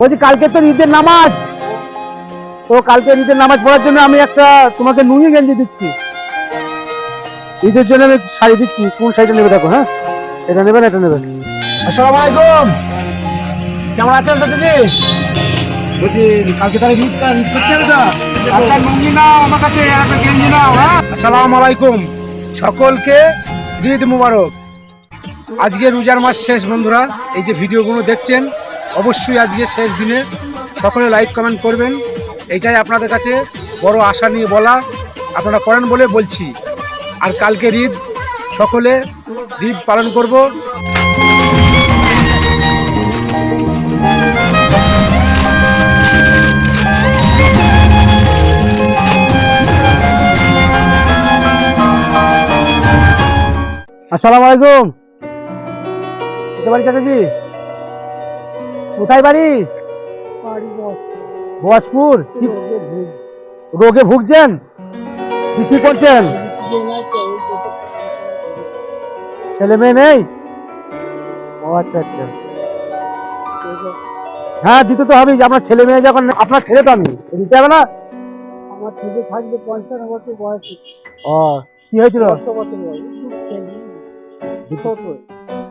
বলছি, কালকে তো ঈদের নামাজ। তো কালকে ঈদের নামাজ পড়ার জন্য আমি একটা তোমাকে নুয়ে গেঞ্জি দিচ্ছি। ঈদের জন্য আমি শাড়ি দিচ্ছি। কোন শাড়িটা নেবে দেখো হ্যাঁ? এটা নেবেন এটা নেবেন আসসালামু আলাইকুম কেমন আছেন দাদাজি বলছি, কালকে তাহলে ঈদ তো? লুঙ্গি নাও আমার কাছে একটা গেঞ্জি নাও হ্যাঁ? আসসালামু আলাইকুম সকলকে ঈদ মুবারক। আজকে রোজার মাস শেষ, বন্ধুরা। এই যে ভিডিওগুলো দেখছেন অবশ্যই আজকে শেষ দিনে সকলে লাইক কমেন্ট করবেন। এটাই আপনাদের কাছে বড় আশা নিয়ে বলা। আপনারা করেন বলে বলছি। আর কালকে ঈদ সকলে ঈদ পালন করব। আসসালামু আলাইকুম। বাড়ি চাচাজি? কোথায় বাড়ি? বসপুর রোগে ভুগছেন? কি কি করছেন? ছেলে মেয়ে নেই? ও আচ্ছা আচ্ছা। হ্যাঁ দিতে তো হবেই। আপনার ছেলে মেয়ে যখন আপনার ছেলে তো আমি দিতে হবে না? আমার ছেলে থাকবে পঞ্চান্ন বছর বয়স। ও কি হয়েছিল?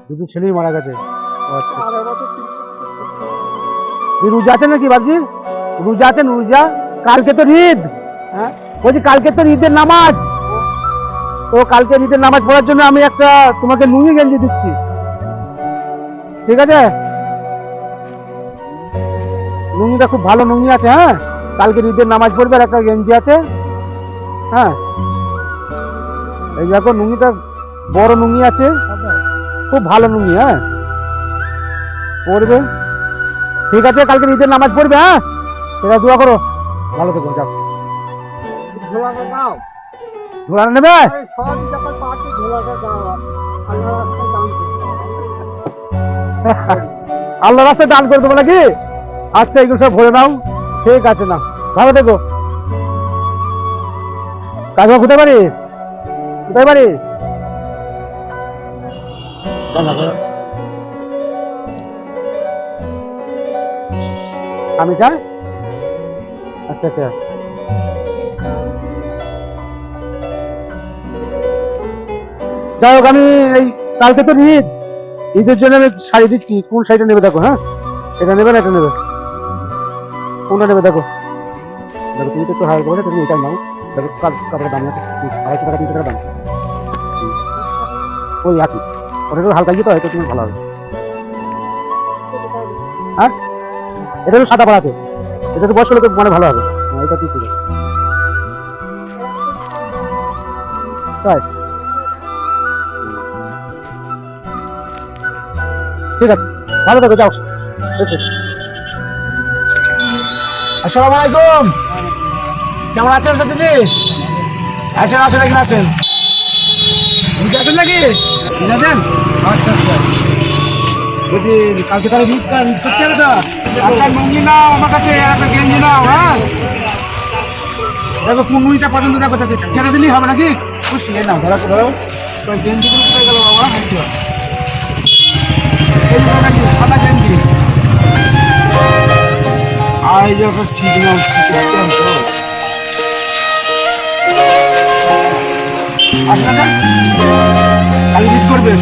দুটো ছেলেই। মারা গেছে। আচ্ছা। রোজা আছেন নাকি বাবজি রোজা আছেন রোজা? কালকে তো ঈদ। হ্যাঁ? বলছি কালকে তো ঈদের নামাজ। তো কালকে ঈদের নামাজ পড়ার জন্য আমি একটা তোমাকে নুঙ্গি গেঞ্জি দিচ্ছি। ঠিক আছে? নুঙ্গিটা খুব ভালো নুঙ্গি আছে হ্যাঁ? কালকে ঈদের নামাজ পড়বে আর একটা গেঞ্জি আছে। হ্যাঁ? এই দেখো নুঙ্গিটা বড় নুঙ্গি আছে। খুব ভালো নুঙ্গি হ্যাঁ? পড়বে। ঠিক আছে কালকে ঈদের নামাজ পড়বে হ্যাঁ? সেটা দোয়া করো। ভালো থেকো যাও। ঝোলাটা নেবে? আল্লাহ রাস্তায় দান আল্লাহ রাস্তায় দান করে দেবো নাকি? আচ্ছা এগুলো সব ভরে নাও। ঠিক আছে না ভালো থেকো। কাকিমা কোথায় বাড়ি? কোথায় বাড়ি? স্বামীটা আচ্ছা আচ্ছা। যাই হোক, আমি এই কালকে তো ঈদ। ঈদের জন্য আমি শাড়ি দিচ্ছি। কোন শাড়িটা নেবে দেখো হ্যাঁ? এটা নেবে না এটা নেবে? কোনটা নেবে দেখো? দেখো, তুমি তো একটু হাই করে তুমি এটা নাও। দেখো কাপ- কাপড়ের দাম আড়াইশো টাকা, তিনশো টাকা দাম। ওই একই। ওটা হালকা গিয়ে তো হয়তো তুমি ভালো হবে। হ্যাঁ? এটা একটু সাদা পাড়াতে এটা তো বয়স হলে তো মানে ভালো হবে। হ্যাঁ, এটা ঠিক আছে। ঠিক আছে। ভালো থাকো যাও। আসসালামু আলাইকুম কেমন আছেন দাদাজি আসেন আসেন এখানে আসেন। আছেন নাকি? আছেন? আচ্ছা আচ্ছা। বলছি, কালকে তাহলে ঈদ ঈদ করতে হবে তো? একটা লুঙ্গি নাও, আমার কাছে একটা গেঞ্জি নাও হ্যাঁ? দেখো, কোন মুড়িটা পছন্দ, দেখো ছেড়ে দিলেই হবে নাকি? খুশি নাও, ধরো ধরো। তো গেঞ্জিগুলো কোথায় গেল বাবা? নাকি, সাদা গেঞ্জি। আর এই যে ঠিক নাও আসলে কালি ঈদ করবে।